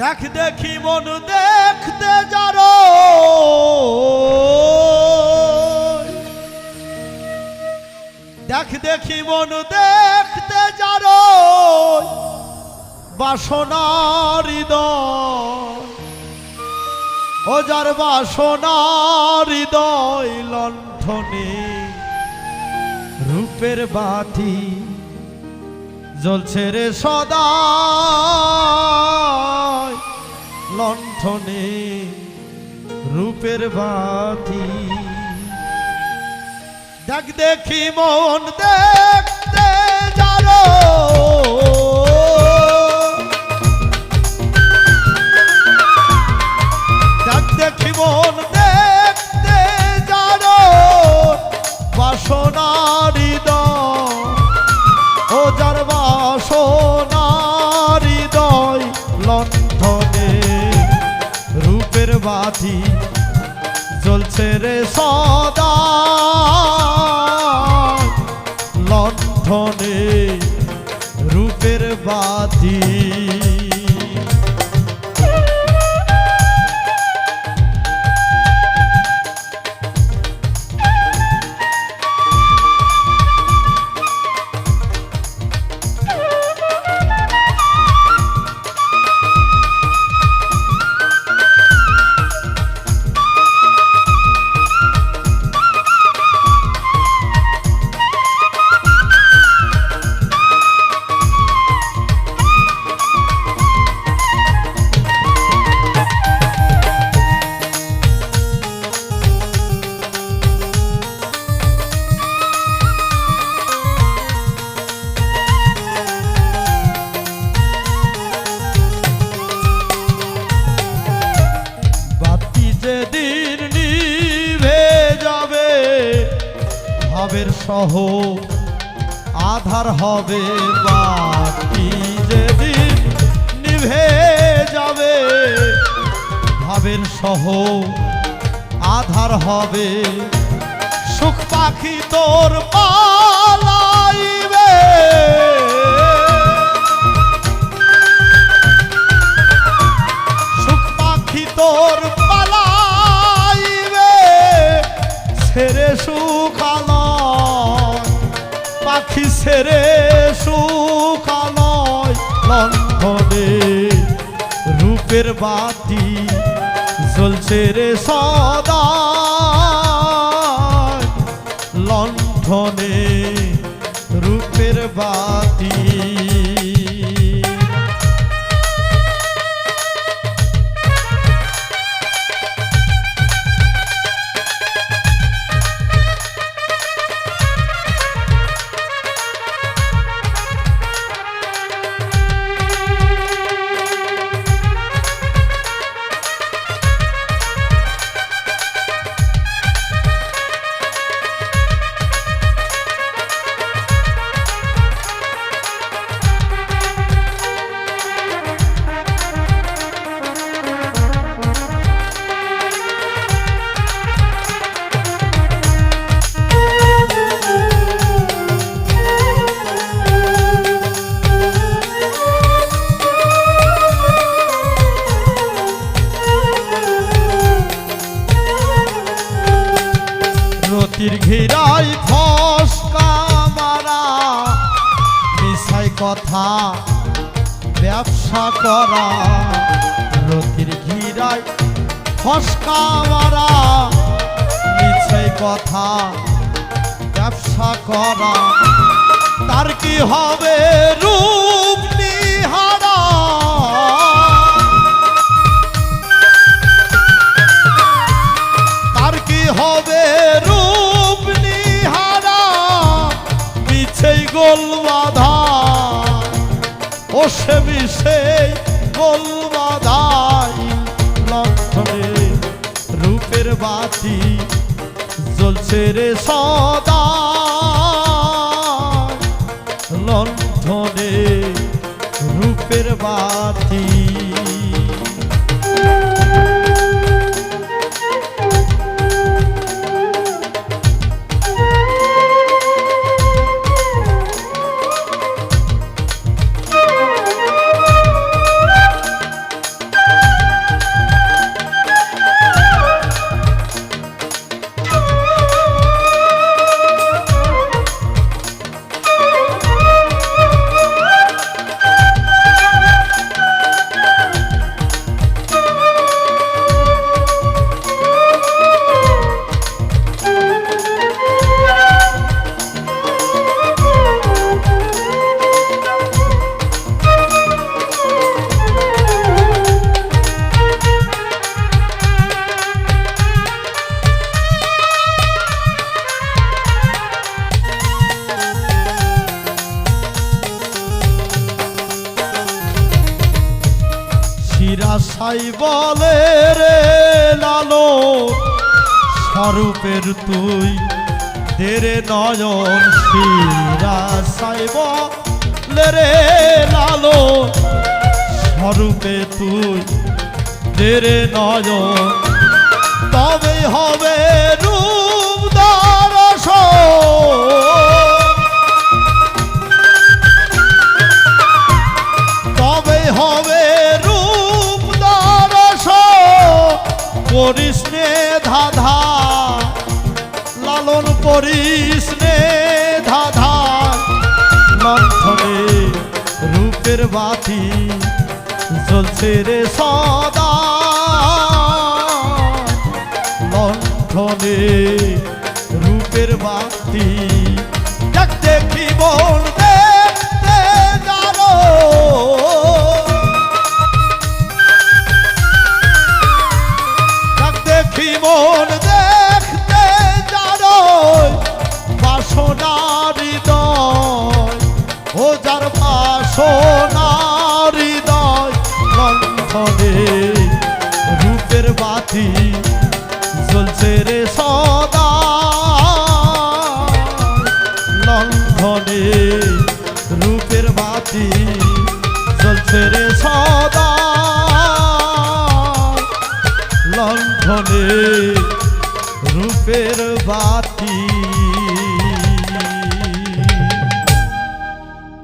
দেখ দেখি মন, দেখতে যারো দেখ দেখি মন, দেখতে যারো বাসনার ও বাসনার হৃদয় লণ্ঠনে রূপের বাতি জ্বলছে রে সদা। লণ্ঠনে রূপের বাতি। দেখ দেখি মন দেখতে বাতি জ্বলছে রে সদা। লণ্ঠনে রূপের বাতি ভাবের সহ, আধার হবে বাতি যেদিন নিভে যাবে। ভাবের সহ, আধার হবে। সুখ পাখি তোর পালাইবে। সুখ পাখি তোর ছেড়ে সুখালয় লঙ্ঘনে রূপের বাতি জ্বলছে রে সদা। লণ্ঠনে রূপের বাতি কথা, ব্যবসা করা রতির ঘিরাই ফসকা মারা মিছাই কথা, ব্যবসা করা, তার কি হবে রূপ নিহারা? তার কি হবে রূপ নিহারা? পিছেই গোল বাধা ও সে বিষে গোল বাধাই লক্ষণে রূপের বাতি জ্বলছে রে সদা। লণ্ঠনে রূপের বাতি আশাই বলে রে লালো। স্বরূপের তুই ধেরে নয়ন সাইব লে রে লালো। স্বরূপে তুই ধেরে নয়ন তবে হবে করিস নে ধাধা, লালন করিসনে ধাধা। লণ্ঠনে রূপের বাতি জ্বলছে রে সদা। লণ্ঠনে রূপের বাতি লণ্ঠনে রূপের বাতি জ্বলছে রে সদা। লঙ্ঘনে রূপের বাতি জ্বলছে রে সদা। লঙ্ঘনে রূপের বাতি